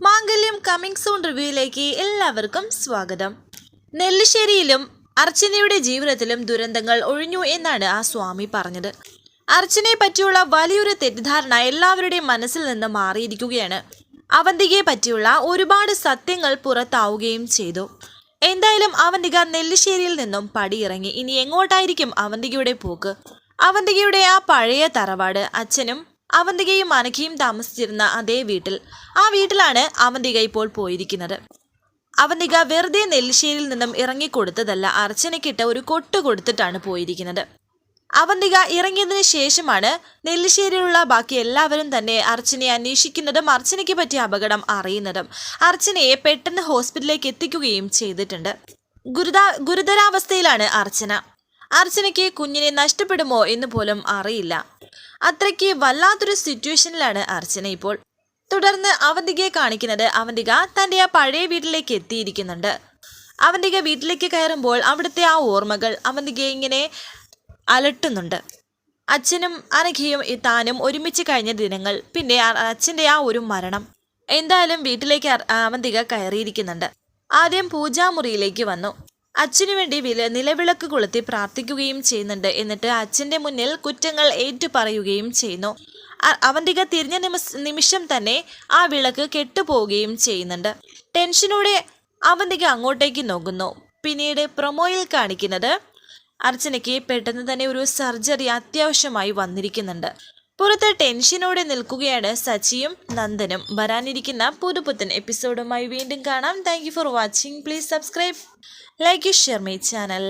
മാംഗല്യം coming soon റിവ്യൂയിലേക്ക് എല്ലാവർക്കും സ്വാഗതം. നെല്ലിശ്ശേരിയിലും അർച്ചനയുടെ ജീവിതത്തിലും ദുരന്തങ്ങൾ ഒഴിഞ്ഞു എന്നാണ് ആ സ്വാമി പറഞ്ഞത്. അർച്ചനയെ പറ്റിയുള്ള വലിയൊരു തെറ്റിദ്ധാരണ എല്ലാവരുടെയും മനസ്സിൽ നിന്ന് മാറിയിരിക്കുകയാണ്. അവന്തികയെ പറ്റിയുള്ള ഒരുപാട് സത്യങ്ങൾ പുറത്താവുകയും ചെയ്തു. എന്തായാലും അവന്തിക നെല്ലിശ്ശേരിയിൽ നിന്നും പടിയിറങ്ങി. ഇനി എങ്ങോട്ടായിരിക്കും അവന്തികയുടെ പോക്ക്? അവന്തികയുടെ ആ പഴയ തറവാട് അച്ഛനും അവന്തികയും അനഘയും താമസിച്ചിരുന്ന അതേ വീട്ടിൽ. ആ വീട്ടിലാണ് അവന്തിക ഇപ്പോൾ പോയിരിക്കുന്നത്. അവന്തിക വെറുതെ നെല്ലിശ്ശേരിയിൽ നിന്നും ഇറങ്ങിക്കൊടുത്തതല്ല അർച്ചനയ്ക്കിട്ട ഒരു കൊട്ട് കൊടുത്തിട്ടാണ് പോയിരിക്കുന്നത്. അവന്തിക ഇറങ്ങിയതിന് ശേഷമാണ് നെല്ലിശ്ശേരിയിലുള്ള ബാക്കി എല്ലാവരും തന്നെ അർച്ചനയെ അന്വേഷിക്കുന്നതും അർച്ചനയ്ക്ക് പറ്റിയ അപകടം അറിയുന്നതും. അർച്ചനയെ പെട്ടെന്ന് ഹോസ്പിറ്റലിലേക്ക് എത്തിക്കുകയും ചെയ്തിട്ടുണ്ട്. ഗുരുതാ ഗുരുതരാവസ്ഥയിലാണ് അർച്ചന. അർച്ചനയ്ക്ക് കുഞ്ഞിനെ നഷ്ടപ്പെടുമോ എന്ന് പോലും അറിയില്ല. അത്രയ്ക്ക് വല്ലാത്തൊരു സിറ്റുവേഷനിലാണ് അർച്ചന ഇപ്പോൾ. തുടർന്ന് അവന്തികയെ കാണിക്കുന്നത് അവന്തിക തന്റെ ആ പഴയ വീട്ടിലേക്ക് എത്തിയിരിക്കുന്നുണ്ട്. അവന്തിക വീട്ടിലേക്ക് കയറുമ്പോൾ അവിടുത്തെ ആ ഓർമ്മകൾ അവന്തികയെ ഇങ്ങനെ അലട്ടുന്നുണ്ട്. അച്ഛനും അനഘയും താനും ഒരുമിച്ച് കഴിഞ്ഞ ദിനങ്ങൾ പിന്നെ അച്ഛന്റെ ആ ഒരു മരണം. എന്തായാലും വീട്ടിലേക്ക് അവന്തിക കയറിയിരിക്കുന്നുണ്ട്. ആദ്യം പൂജാമുറിയിലേക്ക് വന്നു. അച്ഛനു വേണ്ടി വില നിലവിളക്ക് കൊളുത്തി പ്രാർത്ഥിക്കുകയും ചെയ്യുന്നുണ്ട്. എന്നിട്ട് അച്ഛന്റെ മുന്നിൽ കുറ്റങ്ങൾ ഏറ്റുപറയുകയും ചെയ്യുന്നു. അവന്റെ തിരിഞ്ഞ നിമിഷം തന്നെ ആ വിളക്ക് കെട്ടുപോവുകയും ചെയ്യുന്നുണ്ട്. ടെൻഷനോടെ അവന്തിക അങ്ങോട്ടേക്ക് നോക്കുന്നു. പിന്നീട് പ്രൊമോയിൽ കാണിക്കുന്നത് അർച്ചനയ്ക്ക് പെട്ടെന്ന് തന്നെ ഒരു സർജറി അത്യാവശ്യമായി വന്നിരിക്കുന്നുണ്ട്. പുറത്ത് ടെൻഷനോടെ നിൽക്കുകയാണ് സച്ചിയും നന്ദനും. വരാനിരിക്കുന്ന പുതുപുത്തൻ എപ്പിസോഡുമായി വീണ്ടും കാണാം. Thank for watching please subscribe like share my channel